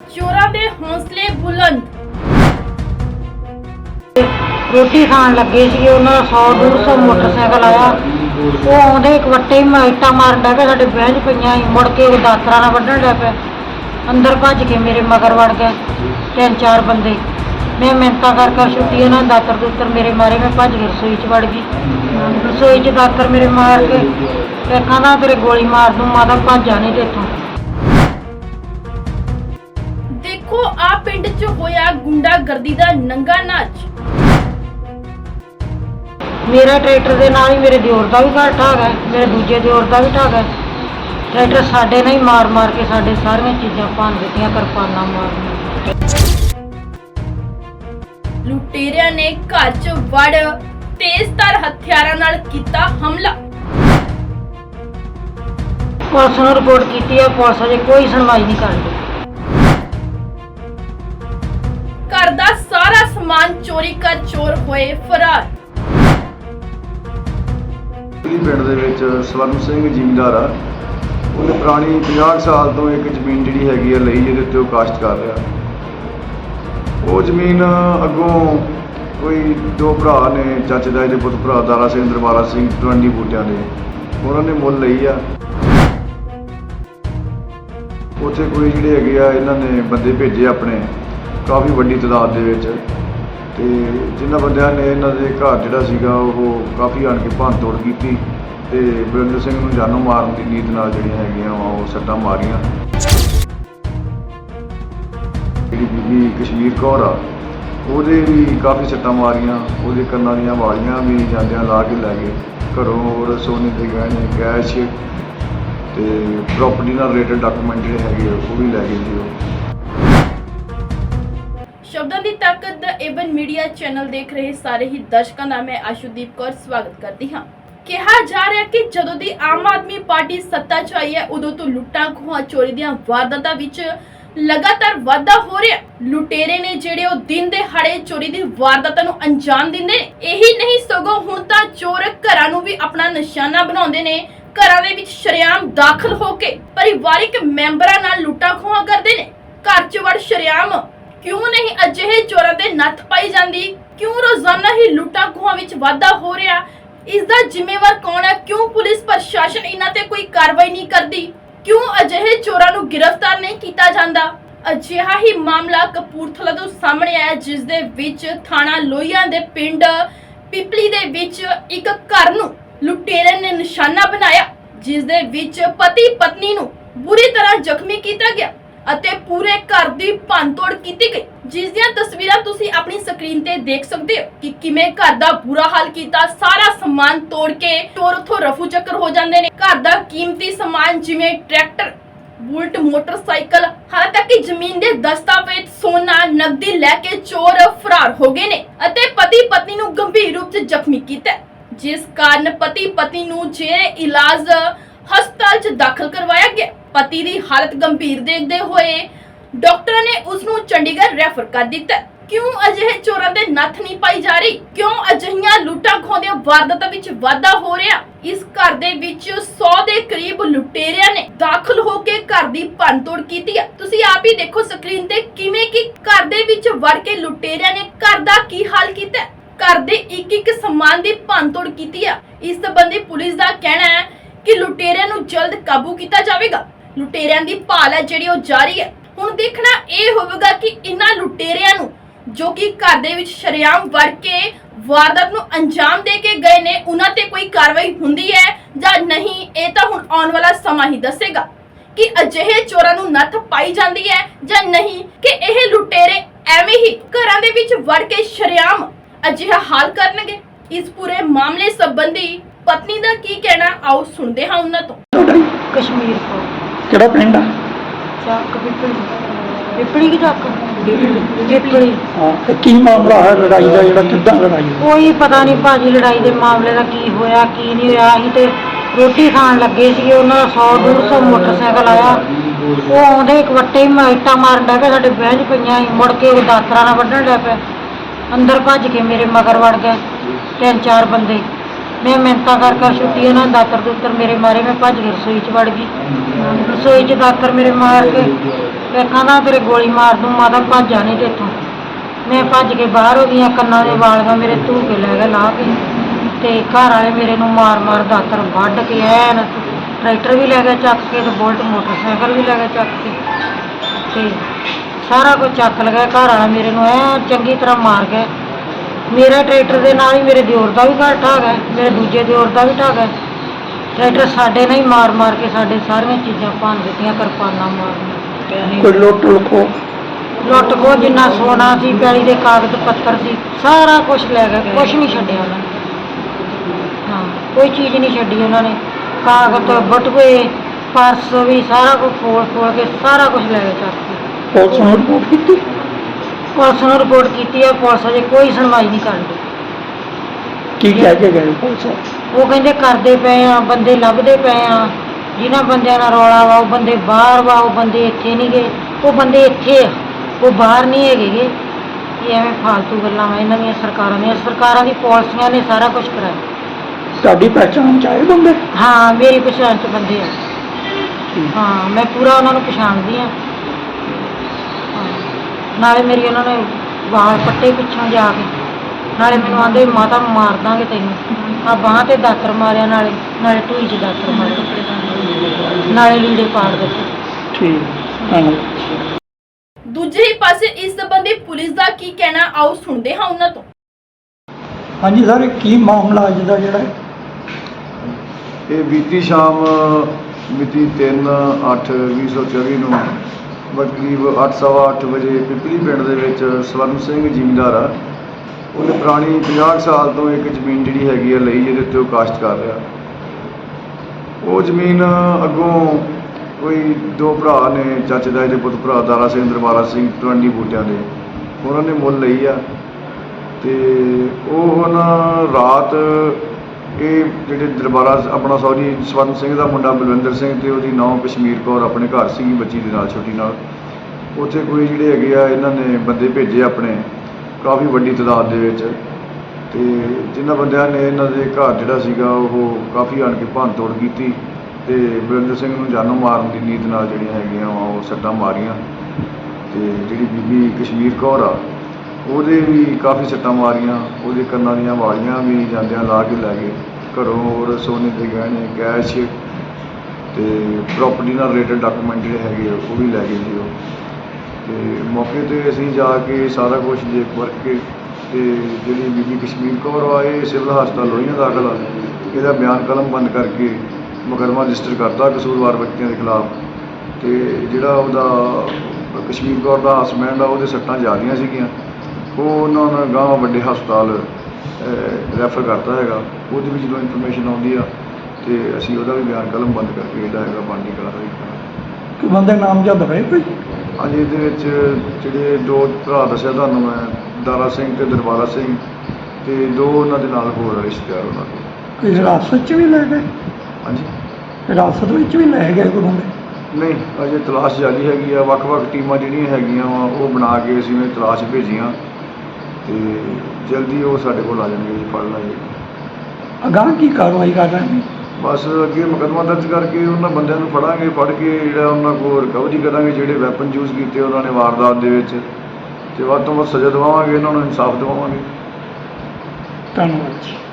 ਚੋਰਾਂ ਦੇ ਹੌਸਲੇ ਬੁਲੰਦ। ਰੋਟੀ ਖਾਣ ਲੱਗੇ ਸੀ ਉਹਨਾਂ ਦਾ 100 150 ਮੋਟਰਸਾਈਕਲ ਆਇਆ। ਉਹ ਆਉਂਦੇ ਇਕਵੱਟੇ ਹੀ ਮਾਈਟਾਂ ਮਾਰਨ ਲੱਗ ਪਏ ਸਾਡੇ ਬਹਿਜ ਪਈਆਂ ਸੀ, ਮੁੜ ਕੇ ਉਹ ਦਾਤਰਾ ਨਾਲ ਵੱਢਣ ਲੱਗ ਪਏ ਅੰਦਰ ਭੱਜ ਕੇ ਮੇਰੇ ਮਗਰ ਵੜ ਗਏ ਤਿੰਨ ਚਾਰ ਬੰਦੇ। ਮੈਂ ਮਿੰਤਾ ਕਰ ਕਰ ਛੁੱਟੀ ਇਹਨਾਂ ਨੇ ਦਾਤਰ ਦੂਤਰ ਮੇਰੇ ਮਾਰੇ, ਮੈਂ ਭੱਜ ਕੇ ਰਸੋਈ 'ਚ ਵੜ ਗਈ। ਰਸੋਈ 'ਚ ਦਾਤਰ ਮੇਰੇ ਮਾਰ ਕੇ ਤੇ ਕਹਿੰਦਾ ਤੇਰੇ ਗੋਲੀ ਮਾਰ ਦੂੰ, ਮਾਤਾ ਭੱਜਾ ਨਹੀਂ ਤੇ ਇੱਥੋਂ ਦੇਖੋ ਆ ਪਿੰਡ 'ਚ ਹੋਇਆ ਗੁੰਡਾਗਰਦੀ ਦਾ ਨੰਗਾ ਨਾਚ। ਮੇਰਾ ਟਰੈਕਟਰ ਦੇ ਨਾਲ ਹੀ ਮੇਰੇ ਦਿਓਰ ਦਾ ਵੀ ਘਰ ਢਾਹ ਗਿਆ ਮੇਰੇ ਦੂਜੇ ਦਿਓਰ ਦਾ ਵੀ ਢਾਹ ਗਿਆ ਟਰੈਕਟਰ ਸਾਡੇ ਨਾਲ ਹੀ ਮਾਰ ਮਾਰ ਕੇ ਸਾਡੇ ਸਾਰੀਆਂ ਚੀਜ਼ਾਂ ਭੰਨ ਦਿੱਤੀਆਂ ਕਿਰਪਾਨਾਂ ਮਾਰੀਆਂ ਲੁਟੇਰਿਆਂ ਨੇ ਘਰ 'ਚ ਵੜ ਤੇਜ਼ਧਾਰ ਹਥਿਆਰਾਂ ਨਾਲ ਕੀਤਾ ਹਮਲਾ। ਪੁਲਿਸ ਨੂੰ ਰਿਪੋਰਟ ਕੀਤੀ ਹੈ ਪੁਲਿਸ ਅਜੇ ਕੋਈ ਸੁਣਵਾਈ ਨਹੀਂ ਕਰਦੀ ਘਰ ਦਾ ਸਾਰਾ ਸਮਾਨ ਚੋਰੀ ਕਰ ਚੋਰ ਹੋਏ ਫਰਾਰ। ਇਹ ਪਿੰਡ ਦੇ ਵਿੱਚ ਸਵਰਨ ਸਿੰਘ ਜ਼ਿਮੀਂਦਾਰ ਆ। ਉਹਨੇ ਪੁਰਾਣੀ 50 ਸਾਲ ਤੋਂ ਇੱਕ ਜ਼ਮੀਨ ਜਿਹੜੀ ਹੈਗੀ ਆ ਲਈ, ਜਿਹਦੇ ਉੱਤੇ ਉਹ ਕਾਸ਼ਤ ਕਰ ਰਿਹਾ। ਉਹ ਜ਼ਮੀਨ ਅੱਗੋਂ ਕੋਈ ਦੋ ਭਰਾ ਨੇ, ਚਾਚੇ ਦਾ ਇਹਦੇ ਪੁੱਤ ਭਰਾ ਦਾਰਾ ਸਿੰਘ, ਦਰਬਾਰਾ ਸਿੰਘ ਟਵੰਡੀ ਬੂਟਿਆਂ ਦੇ। ਉਹਨਾਂ ਨੇ ਮੁੱਲ ਲਈ ਆ। ਉੱਥੇ ਕੋਈ ਜਿਹੜੇ ਹੈਗੇ ਆ, ਇਹਨਾਂ ਨੇ ਬੰਦੇ ਭੇਜੇ ਆਪਣੇ। ਕਾਫੀ ਵੱਡੀ ਤਾਦਾਦ ਦੇ ਵਿੱਚ। ਤੇ ਜਿਨ੍ਹਾਂ ਬੰਦਿਆਂ ਨੇ ਇਹਨਾਂ ਦੇ ਘਰ ਜਿਹੜਾ ਸੀਗਾ ਉਹ ਕਾਫੀ ਆਣ ਕੇ ਭੰਨ ਤੋੜ ਕੀਤੀ। ਤੇ ਬਰਿੰਦਰ ਸਿੰਘ ਨੂੰ ਜਾਨੋਂ ਮਾਰਨ ਦੀ ਨੀਤ ਨਾਲ ਜਿਹੜੀਆਂ ਹੈਗੀਆਂ ਵਾ ਉਹ ਸੱਟਾਂ ਮਾਰੀਆਂ। ਜਿਹੜੀ ਬੀਬੀ ਕਸ਼ਮੀਰ ਕੌਰ ਆ ਉਹਦੇ ਵੀ ਕਾਫੀ ਸੱਟਾਂ ਮਾਰੀਆਂ। ਉਹਦੇ ਕੰਨਾਂ ਦੀਆਂ ਵਾਲੀਆਂ ਵੀ ਜਾਂਦਿਆਂ ਲਾ ਕੇ ਲੈ ਗਏ। ਘਰੋਂ ਹੋਰ ਸੋਨੇ ਦੇ ਗਹਿਣੇ ਕੈਸ਼ ਤੇ ਪ੍ਰਾਪਰਟੀ ਨਾਲ ਰਿਲੇਟਡ ਡਾਕੂਮੈਂਟ ਜਿਹੜੇ ਹੈਗੇ ਆ, ਉਹ ਵੀ ਲੈ ਗਏ ਜੀ ਉਹ। ਦੀ ਤਾਕਤ ਦਾ ਏਵਨ ਮੀਡੀਆ ਚੈਨਲ ਦੇਖ ਰਹੇ ਸਾਰੇ ਹੀ ਦਰਸ਼ਕਾਂ ਦਾ ਮੈਂ ਆਸ਼ੂਦੀਪ ਕੌਰ ਸਵਾਗਤ ਕਰਦੀ ਹਾਂ। ਕਿਹਾ ਜਾ ਰਿਹਾ ਕਿ ਜਦੋਂ ਦੀ ਆਮ ਆਦਮੀ ਪਾਰਟੀ ਸੱਤਾ 'ਚ ਆਈ ਹੈ, ਉਦੋਂ ਤੋਂ ਲੁੱਟਾਂ ਖੋਹਾਂ, ਚੋਰੀ ਦੀਆਂ ਵਾਰਦਾਤਾਂ ਵਿੱਚ ਲਗਾਤਾਰ ਵਾਧਾ ਹੋ ਰਿਹਾ ਲੁਟੇਰੇ ਨੇ ਜਿਹੜੇ ਉਹ ਦਿਨ ਦੇ ਹਾੜੇ ਚੋਰੀ ਦੀ ਵਾਰਦਾਤਾਂ ਨੂੰ ਅੰਜਾਮ ਦਿੰਦੇ ਇਹੀ ਨਹੀਂ, ਸਗੋਂ ਹੁਣ ਤਾਂ ਚੋਰ ਘਰਾਂ ਨੂੰ ਵੀ ਆਪਣਾ ਨਿਸ਼ਾਨਾ ਬਣਾਉਂਦੇ ਨੇ, ਘਰਾਂ ਦੇ ਵਿੱਚ ਸ਼ਰੇਆਮ ਦਾਖਲ ਹੋ ਕੇ ਪਰਿਵਾਰਿਕ ਮੈਂਬਰਾਂ ਨਾਲ ਲੁੱਟਾਂ ਖੋਹਾਂ ਕਰਦੇ ਨੇ। ਘਰ 'ਚ ਵੜ ਸ਼ਰੇਆਮ ਕਿਉਂ ਨਹੀਂ ਅਜਿਹੇ ਚੋਰਾਂ ਤੇ ਨੱਥ ਪਾਈ ਜਾਂਦੀ? ਕਿਉਂ ਰੋਜ਼ਾਨਾ ਹੀ ਲੁੱਟਾਂ ਖੋਹਾਂ ਵਿੱਚ ਵਾਧਾ ਹੋ ਰਿਹਾ? ਇਸ ਦਾ ਜ਼ਿੰਮੇਵਾਰ ਕੌਣ ਹੈ? ਕਿਉਂ ਪੁਲਿਸ ਪ੍ਰਸ਼ਾਸਨ ਇਹਨਾਂ ਤੇ ਕੋਈ ਕਾਰਵਾਈ ਨਹੀਂ ਕਰਦੀ? ਕਿਉਂ ਅਜਿਹੇ ਚੋਰਾਂ ਨੂੰ ਗ੍ਰਿਫਤਾਰ ਨਹੀਂ ਕੀਤਾ ਜਾਂਦਾ? ਅਜਿਹਾ ਹੀ ਮਾਮਲਾ ਕਪੂਰਥਲਾ ਤੋਂ ਸਾਹਮਣੇ ਆਇਆ ਜਿਸ ਦੇ ਵਿੱਚ ਥਾਣਾ ਲੋਹੀਆਂ ਦੇ ਪਿੰਡ ਪਿਪਲੀ ਦੇ ਵਿੱਚ ਇੱਕ ਘਰ ਨੂੰ ਲੁਟੇਰੇ ਨੇ ਨਿਸ਼ਾਨਾ ਬਣਾਇਆ ਜਿਸ ਦੇ ਵਿੱਚ ਪਤੀ ਪਤਨੀ ਨੂੰ ਬੁਰੀ ਤਰ੍ਹਾਂ ਜ਼ਖਮੀ ਕੀਤਾ ਗਿਆ। ਅਤੇ ਪੂਰੇ ਘਰ ਦੀ ਭੰਨਤੋੜ ਕੀਤੀ ਗਈ। ਜਿਸ ਦੀਆਂ ਤਸਵੀਰਾਂ ਤੁਸੀਂ ਆਪਣੀ ਸਕਰੀਨ ਤੇ ਦੇਖ ਸਕਦੇ ਹੋ ਕਿ ਕਿਵੇਂ ਘਰ ਦਾ ਬੁਰਾ ਹਾਲ ਕੀਤਾ। ਸਾਰਾ ਸਮਾਨ ਤੋੜ ਕੇ ਚੋਰ ਉੱਥੋਂ ਰਫੂ ਚੱਕਰ ਹੋ ਜਾਂਦੇ ਨੇ। ਘਰ ਦਾ ਕੀਮਤੀ ਸਮਾਨ ਜਿਵੇਂ ਟਰੈਕਟਰ, ਬੁਲਟ, ਮੋਟਰਸਾਈਕਲ ਹਾਲੇ ਤੱਕ ਕਿ ਜ਼ਮੀਨ ਦੇ ਦਸਤਾਵੇਜ਼, ਸੋਨਾ, ਨਕਦੀ ਲੈ ਕੇ ਚੋਰ ਫਰਾਰ ਹੋ ਗਏ ਨੇ ਅਤੇ ਪਤੀ ਪਤਨੀ ਨੂੰ ਗੰਭੀਰ ਰੂਪ 'ਚ ਜ਼ਖਮੀ ਕੀਤਾ ਜਿਸ ਕਾਰਨ ਪਤੀ ਪਤਨੀ ਨੂੰ ਜੇਰੇ ਇਲਾਜ ਹਸਪਤਾਲ 'ਚ ਦਾਖਲ ਕਰਵਾਇਆ ਗਿਆ। ਪਤੀ ਦੀ ਹਾਲਤ ਗੰਭੀਰ ਦੇਖਦੇ ਹੋਏ ਡਾਕਟਰਾਂ ਨੇ ਉਸ ਨੂੰ ਚੰਡੀਗੜ੍ਹ ਰੈਫਰ ਕਰ ਦਿੱਤਾ। ਹੈ। ਕਿਉਂ ਅਜਿਹੇ ਚੋਰਾਂ ਦੇ ਨੱਥ ਨਹੀਂ ਪਾਈ ਜਾ ਰਹੀ? ਕਿਉਂ ਅਜਿਹੀਆਂ ਲੁੱਟਾਂ ਖੋਹਦੀਆਂ ਵਾਰਦਾਤਾਂ ਵਿੱਚ ਵਾਧਾ ਹੋ ਰਿਹਾ? ਇਸ ਘਰ ਦੇ ਵਿੱਚ 100 ਦੇ ਕਰੀਬ ਲੁਟੇਰਿਆਂ ਨੇ ਦਾਖਲ ਹੋ ਕੇ ਘਰ ਦੀ ਭੰਨਤੋੜ ਕੀਤੀ ਹੈ। ਤੁਸੀਂ ਆਪ ਹੀ ਦੇਖੋ ਸਕਰੀਨ ਤੇ ਕਿਵੇਂ ਕਿ ਘਰ ਦੇ ਵਿੱਚ ਵੜ ਕੇ ਲੁਟੇਰਿਆਂ ਨੇ ਘਰ ਦਾ ਕੀ ਹਾਲ ਕੀਤਾ ਘਰ ਦੇ ਇੱਕ ਇੱਕ ਸਮਾਨ ਦੀ ਭੰਨਤੋੜ ਕੀਤੀ ਹੈ। ਇਸ ਸੰਬੰਧੀ ਪੁਲਿਸ ਦਾ ਕਹਿਣਾ ਹੈ ਕਿ ਲੁਟੇਰਿਆਂ ਨੂੰ ਜਲਦ ਕਾਬੂ ਕੀਤਾ ਜਾਵੇਗਾ। ਲੁਟੇਰਿਆਂ ਦੀ ਭਾਲ ਹੈ ਜਿਹੜੀ ਉਹ ਜਾਰੀ ਹੈ। ਹੁਣ ਦੇਖਣਾ ਇਹ ਹੋਵੇਗਾ ਕਿ ਇਹਨਾਂ ਲੁਟੇਰਿਆਂ ਨੂੰ, ਜੋ ਕਿ ਘਰ ਦੇ ਵਿੱਚ ਸ਼ਰੇਆਮ ਵੜ ਕੇ ਵਾਰਦਾਤ ਨੂੰ ਅੰਜਾਮ ਦੇ ਕੇ ਗਏ ਨੇ, ਉਹਨਾਂ ਤੇ ਕੋਈ ਕਾਰਵਾਈ ਹੁੰਦੀ ਹੈ ਜਾਂ ਨਹੀਂ, ਇਹ ਤਾਂ ਹੁਣ ਆਉਣ ਵਾਲਾ ਸਮਾਂ ਹੀ ਦੱਸੇਗਾ ਕਿ ਅਜਿਹੇ ਚੋਰਾਂ ਨੂੰ ਨੱਥ ਪਾਈ ਜਾਂਦੀ ਹੈ ਜਾਂ ਨਹੀਂ, ਕਿ ਇਹ ਲੁਟੇਰੇ ਐਵੇਂ ਹੀ ਘਰਾਂ ਦੇ ਵਿੱਚ ਵੜ ਕੇ ਸ਼ਰੇਆਮ ਅਜਿਹਾ ਹਾਲ ਕਰਨਗੇ। ਇਸ ਪੂਰੇ ਮਾਮਲੇ ਸੰਬੰਧੀ ਪਤਨੀ ਦਾ ਕੀ ਕਹਿਣਾ, ਆਓ ਸੁਣਦੇ ਹਾਂ ਉਹਨਾਂ ਤੋਂ। ਕਸ਼ਮੀਰ ਤੋਂ। ਕਿਹੜਾ ਪਿੰਡ ਆ? ਚੱਕ ਪਿਪਲੀ। ਪਿਪਲੀ ਕੀ ਚੱਕ? ਪਿਪਲੀ। ਹਾਂ ਤੇ ਕੀ ਮਾਮਲਾ ਹੈ ਲੜਾਈ ਦਾ ਜਿਹੜਾ ਕਿੱਦਾਂ ਲੜਾਈ ਹੋਈ? ਕੋਈ ਪਤਾ ਨਹੀਂ ਭਾਜੀ ਲੜਾਈ ਦੇ ਮਾਮਲੇ ਦਾ ਕੀ ਹੋਇਆ ਕੀ ਨਹੀਂ ਹੋਇਆ। ਅਸੀਂ ਤੇ ਰੋਟੀ ਖਾਣ ਲੱਗੇ ਸੀ ਉਹਨਾਂ ਦਾ 100 150 ਮੋਟਰਸਾਈਕਲ ਆਇਆ। ਉਹ ਆਉਂਦੇ ਇਕਵੱਟੇ ਹੀ ਮਾਈਟਾਂ ਮਾਰਨ ਲੱਗ ਪਏ ਸਾਡੇ ਬਹਿਜ ਪਈਆਂ ਸੀ। ਮੁੜ ਕੇ ਉਹ ਦਾਤਰਾ ਨਾਲ ਵੱਢਣ ਲੱਗ ਪਏ ਅੰਦਰ ਭੱਜ ਕੇ ਮੇਰੇ ਮਗਰ ਵੜ ਗਏ ਤਿੰਨ ਚਾਰ ਬੰਦੇ। ਮੈਂ ਮਿਹਨਤਾਂ ਕਰ ਕਰ ਛੁੱਟੀ ਉਹਨਾਂ ਨੇ, ਦਾਤਰ ਦੁੱਤਰ ਮੇਰੇ ਮਾਰੇ, ਮੈਂ ਭੱਜ ਕੇ ਰਸੋਈ 'ਚ ਵੜ ਗਈ। ਰਸੋਈ 'ਚ ਦਾਤਰ ਮੇਰੇ ਮਾਰ ਕੇ ਫਿਰ ਕਹਿੰਦਾ ਤੇਰੇ ਗੋਲੀ ਮਾਰ ਦੂੰ, ਮਾਤਾ ਭੱਜ ਜਾਣੀ ਤੇ ਇੱਥੋਂ ਮੈਂ ਭੱਜ ਕੇ ਬਾਹਰ ਉਹਦੀਆਂ ਕੰਨਾਂ ਦੇ ਵਾਲੀਆਂ ਮੇਰੇ ਧੂ ਕੇ ਲੈ ਗਏ, ਲਾ ਕੇ। ਤੇ ਘਰ ਵਾਲੇ ਮੇਰੇ ਨੂੰ ਮਾਰ ਮਾਰ ਦਾਤਰ ਵੱਢ ਕੇ ਐਨ ਟਰੈਕਟਰ ਵੀ ਲੈ ਗਏ ਚੱਕ ਕੇ ਤੇ ਬੋਲਟ, ਮੋਟਰਸਾਈਕਲ ਵੀ ਲੈ ਗਏ ਚੱਕ ਕੇ। ਤੇ ਸਾਰਾ ਕੁਝ ਚੱਕ ਲਗਾਇਆ, ਘਰ ਵਾਲਾ ਮੇਰੇ ਨੂੰ ਐ ਚੰਗੀ ਤਰ੍ਹਾਂ ਮਾਰ ਗਿਆ। ਮੇਰਾ ਟਰੈਕਟਰ ਦੇ ਨਾਲ ਹੀ ਮੇਰੇ ਦਿਓਰ ਦਾ ਵੀ ਘਰ ਢਾਹ ਗਿਆ ਮੇਰੇ ਦੂਜੇ ਦਿਓਰ ਦਾ ਵੀ ਢਾਹ ਗਿਆ ਟਰੈਕਟਰ ਸਾਡੇ ਨਾਲ ਹੀ ਮਾਰ ਮਾਰ ਕੇ ਸਾਡੇ ਸਾਰੀਆਂ ਚੀਜ਼ਾਂ ਭੰਨ ਦਿੱਤੀਆਂ ਕਿਰਪਾਨਾਂ ਮਾਰ ਕੋਈ ਲੁੱਟ ਲੁਕੋ ਲੁੱਟ ਕੋ ਜਿੰਨਾ ਸੋਨਾ ਸੀ ਪੈਲੀ ਦੇ ਕਾਗਜ਼ ਪੱਤਰ ਸੀ ਸਾਰਾ ਕੁਝ ਲੈ ਗਏ ਕੁਝ ਨਹੀਂ ਛੱਡਿਆ ਉਹਨਾਂ ਨੇ। ਹਾਂ ਕੋਈ ਚੀਜ਼ ਨਹੀਂ ਛੱਡੀ ਉਹਨਾਂ ਨੇ। ਕਾਗਜ਼ ਬਟੂਏ ਪਰਸ ਵੀ ਸਾਰਾ ਕੁਝ ਫੋੜ ਫੋੜ ਕੇ ਸਾਰਾ ਕੁਝ ਲੈ ਗਏ ਚੱਕ ਕੇ। ਪੁਲਿਸ ਨੂੰ ਰਿਪੋਰਟ ਕੀਤੀ? ਪੁਲਿਸ ਨੂੰ ਰਿਪੋਰਟ ਕੀਤੀ ਹੈ ਪੁਲਿਸ ਅਜੇ ਕੋਈ ਸੁਣਵਾਈ ਨਹੀਂ ਕਰਦੀ ਕੀ ਕਹਿ ਕੇ ਗਏ? ਪੁਲਿਸ ਉਹ ਕਹਿੰਦੇ ਕਰਦੇ ਪਏ ਆ ਬੰਦੇ ਲੱਭਦੇ ਪਏ ਆ ਜਿਨ੍ਹਾਂ ਬੰਦਿਆਂ ਨਾਲ ਰੌਲਾ ਵਾ ਉਹ ਬੰਦੇ ਬਾਹਰ ਵਾ ਉਹ ਬੰਦੇ ਇੱਥੇ ਨਹੀਂ ਗਏ। ਉਹ ਬੰਦੇ ਇੱਥੇ ਆ ਉਹ ਬਾਹਰ ਨਹੀਂ ਹੈਗੇ ਗੇ। ਇਹ ਐਵੇਂ ਫਾਲਤੂ ਗੱਲਾਂ ਵਾ ਇਹਨਾਂ ਦੀਆਂ ਸਰਕਾਰਾਂ ਦੀਆਂ। ਸਰਕਾਰਾਂ ਦੀ ਪਾਲਿਸੀਆਂ ਨੇ ਸਾਰਾ ਕੁਝ ਕਰਾਇਆ। ਸਾਡੀ ਪਹਿਚਾਣ ਚ ਆਏ ਬੰਦੇ? ਹਾਂ ਮੇਰੀ ਪਛਾਣ ਚ ਬੰਦੇ ਆ। ਹਾਂ ਮੈਂ ਪੂਰਾ ਉਹਨਾਂ ਨੂੰ ਪਛਾਣਦੀ ਆ। ਨਾਲੇ ਮੇਰੀ ਉਹਨਾਂ ਨੇ ਵਾਲ ਪੱਟੇ ਪਿੱਛੋਂ ਜਾ ਕੇ। ਨਾਲੇ ਮੈਨੂੰ ਆਂਦੇ ਮਾਤਾ ਮਾਰ ਦਾਂਗੇ ਤੈਨੂੰ। ਆ ਬਾਹਾਂ ਤੇ ਦਾਤਰ ਮਾਰਿਆ ਨਾਲੇ ਨਾਲੇ ਢੂਈ 'ਚ ਦਾਤਰ ਮਾਰਿਆ ਨਾਲੇ ਲੀੜੇ ਪਾੜ ਦਿੱਤੇ। ਠੀਕ ਧੰਨਵਾਦ। ਦੂਜੇ ਹੀ ਪਾਸੇ ਇਸ ਸੰਬੰਧੀ ਪੁਲਿਸ ਦਾ ਕੀ ਕਹਿਣਾ ਆਓ ਸੁਣਦੇ ਹਾਂ ਉਹਨਾਂ ਤੋਂ। ਹਾਂਜੀ ਸਰ ਕੀ ਮਾਮਲਾ ਅੱਜ ਦਾ ਜਿਹੜਾ? ਹੈ? ਇਹ ਬੀਤੀ ਸ਼ਾਮ ਮਿਤੀ 3/8/2024 ਨੂੰ ਕਰੀਬ 8:30 ਵਜੇ ਪਿਪਲੀ ਪਿੰਡ ਦੇ ਵਿੱਚ ਸਵਰਨ ਸਿੰਘ ਜ਼ਿਮੀਂਦਾਰ ਆ। ਉਹਨੇ ਪੁਰਾਣੀ 50 ਸਾਲ ਤੋਂ ਇੱਕ ਜ਼ਮੀਨ ਜਿਹੜੀ ਹੈਗੀ ਆ ਲਈ, ਜਿਹਦੇ ਉੱਤੇ ਉਹ ਕਾਸ਼ਤ ਕਰ ਰਿਹਾ। ਉਹ ਜ਼ਮੀਨ ਅੱਗੋਂ ਕੋਈ ਦੋ ਭਰਾ ਨੇ, ਚਾਚੇ ਦਾ ਇਹਦੇ ਪੁੱਤ ਭਰਾ ਦਾਰਾ ਸਿੰਘ, ਦਰਬਾਰਾ ਸਿੰਘ ਤਵੰਡੀ ਬੂਟਿਆਂ ਦੇ। ਉਹਨਾਂ ਨੇ ਮੁੱਲ ਲਈ ਆ। ਤੇ ਉਹ ਹੁਣ ਰਾਤ ਇਹ ਜਿਹੜੇ ਦਰਬਾਰਾ ਆਪਣਾ ਸੌਰੀ ਸਵਰਨ ਸਿੰਘ ਦਾ ਮੁੰਡਾ ਬਲਵਿੰਦਰ ਸਿੰਘ ਤੇ ਉਹਦੀ ਨਾਂ ਕਸ਼ਮੀਰ ਕੌਰ ਆਪਣੇ ਘਰ ਸੀਗੀ ਬੱਚੀ ਦੇ ਨਾਲ, ਛੋਟੀ ਨਾਲ। ਉੱਥੇ ਕੋਈ ਜਿਹੜੇ ਹੈਗੇ ਆ, ਇਹਨਾਂ ਨੇ ਬੰਦੇ ਭੇਜੇ ਆਪਣੇ, ਕਾਫੀ ਵੱਡੀ ਤਾਦਾਦ ਦੇ ਵਿੱਚ। ਤੇ ਜਿਨ੍ਹਾਂ ਬੰਦਿਆਂ ਨੇ ਇਹਨਾਂ ਦੇ ਘਰ ਜਿਹੜਾ ਸੀਗਾ, ਉਹ ਕਾਫੀ ਆਣ ਕੇ ਭੰਨ ਤੋੜ ਕੀਤੀ ਤੇ ਬਲਵਿੰਦਰ ਸਿੰਘ ਨੂੰ ਜਾਨੋਂ ਮਾਰਨ ਦੀ ਨੀਤ ਨਾਲ ਜਿਹੜੀਆਂ ਹੈਗੀਆਂ ਵਾ ਉਹ ਸੱਟਾਂ ਮਾਰੀਆਂ। ਤੇ ਜਿਹੜੀ ਬੀਬੀ ਕਸ਼ਮੀਰ ਕੌਰ ਆ ਉਹਦੇ ਵੀ ਕਾਫੀ ਸੱਟਾਂ ਮਾਰੀਆਂ ਉਹਦੇ ਕੰਨਾਂ ਦੀਆਂ ਵਾਲੀਆਂ ਵੀ ਜਾਂਦਿਆਂ ਲਾ ਕੇ ਲੈ ਗਏ। ਘਰੋਂ ਹੋਰ ਸੋਨੇ ਦੇ ਗਹਿਣੇ ਕੈਸ਼ ਤੇ ਪ੍ਰਾਪਰਟੀ ਨਾਲ ਰਿਲੇਟਡ ਡਾਕੂਮੈਂਟ ਜਿਹੜੇ ਹੈਗੇ ਆ, ਉਹ ਵੀ ਲੈ ਗਏ ਜੀ ਉਹ। ਤੇ ਮੌਕੇ ਤੇ ਅਸੀਂ ਜਾ ਕੇ ਸਾਰਾ ਕੁਝ ਦੇਖ ਵਰਕ ਕੇ ਤੇ ਜਿਹੜੀ ਬੀਬੀ ਕਸ਼ਮੀਰ ਕੌਰ ਆ ਇਹ ਸਿਵਲ ਹਸਪਤਾਲ ਲੋਹੀਆਂ ਦਾਖਲ ਆ। ਇਹਦਾ ਬਿਆਨ ਕਲਮ ਬੰਦ ਕਰਕੇ ਮੁਕੱਦਮਾ ਰਜਿਸਟਰ ਕਰਤਾ ਕਸੂਰਵਾਰ ਵਿਅਕਤੀਆਂ ਦੇ ਖਿਲਾਫ। ਤੇ ਜਿਹੜਾ ਉਹਦਾ ਕਸ਼ਮੀਰ ਕੌਰ ਦਾ ਹਸਬੈਂਡ ਆ ਉਹਦੇ ਸੱਟਾਂ ਜਾ ਰਹੀਆਂ ਸੀਗੀਆਂ। ਉਹ ਉਹਨਾਂ ਨੇ ਗਾਂਹ ਵੱਡੇ ਹਸਪਤਾਲ ਰੈਫਰ ਕਰਤਾ ਹੈਗਾ। ਉਹਦੇ ਵਿੱਚ ਜਦੋਂ ਇਨਫੋਰਮੇਸ਼ਨ ਆਉਂਦੀ ਆ ਤੇ ਅਸੀਂ ਉਹਦਾ ਵੀ ਬਿਆਨ ਕਲਮ ਬੰਦ ਕਰਕੇ ਜਿਹੜਾ ਹੈਗਾ ਬਣਦੀ ਕਾਰਵਾਈ ਕਰਾਂਗੇ। ਕਿ ਬੰਦੇ ਨਾਮਜ਼ਦ ਹੋਏ ਕੋਈ? ਅੱਜ ਇਹਦੇ ਵਿੱਚ ਜਿਹੜੇ ਦੋ ਭਰਾ ਦੱਸਿਆ ਤੁਹਾਨੂੰ ਮੈਂ ਦਾਰਾ ਸਿੰਘ ਤੇ ਦਰਬਾਰਾ ਸਿੰਘ ਤੇ ਦੋ ਉਹਨਾਂ ਦੇ ਨਾਲ ਹੋਰ ਰਿਸ਼ਤੇਦਾਰ ਉਹਨਾਂ ਦੇ। ਕੋਈ ਹਿਰਾਸਤ ਚ ਵੀ ਲੈ ਗਏ? ਹਾਂਜੀ। ਹਿਰਾਸਤ ਵਿੱਚ ਵੀ ਲੈ ਗਏ ਕੋਈ ਬੰਦੇ? ਨਹੀਂ ਅਜੇ ਤਲਾਸ਼ ਜਾਰੀ ਹੈਗੀ ਆ ਵੱਖ-ਵੱਖ ਟੀਮਾਂ ਜਿਹੜੀਆਂ ਹੈਗੀਆਂ ਵਾ ਉਹ ਬਣਾ ਕੇ ਅਸੀਂ ਉਹ ਤਲਾਸ਼ ਭੇਜੀਆਂ। ਤੇ ਜਲਦੀ ਉਹ ਸਾਡੇ ਕੋਲ ਆ ਜਾਣਗੇ ਜੀ ਫੜ ਲਾਂਗੇ। ਅਗਾਂਹ ਕੀ ਕਾਰਵਾਈ ਕਰ ਰਹੇ ਨੇ? ਬਸ ਅੱਗੇ ਮੁਕੱਦਮਾ ਦਰਜ ਕਰਕੇ ਉਹਨਾਂ ਬੰਦਿਆਂ ਨੂੰ ਫੜਾਂਗੇ ਫੜ ਕੇ ਜਿਹੜਾ ਉਹਨਾਂ ਕੋਲ ਰਿਕਵਰੀ ਕਰਾਂਗੇ ਜਿਹੜੇ ਵੈਪਨ ਯੂਜ਼ ਕੀਤੇ ਉਹਨਾਂ ਨੇ ਵਾਰਦਾਤ ਦੇ ਵਿੱਚ। ਤੇ ਵੱਧ ਤੋਂ ਵੱਧ ਸਜ਼ਾ ਦਿਵਾਵਾਂਗੇ ਇਹਨਾਂ ਨੂੰ ਇਨਸਾਫ ਦਿਵਾਵਾਂਗੇ। ਧੰਨਵਾਦ ਜੀ।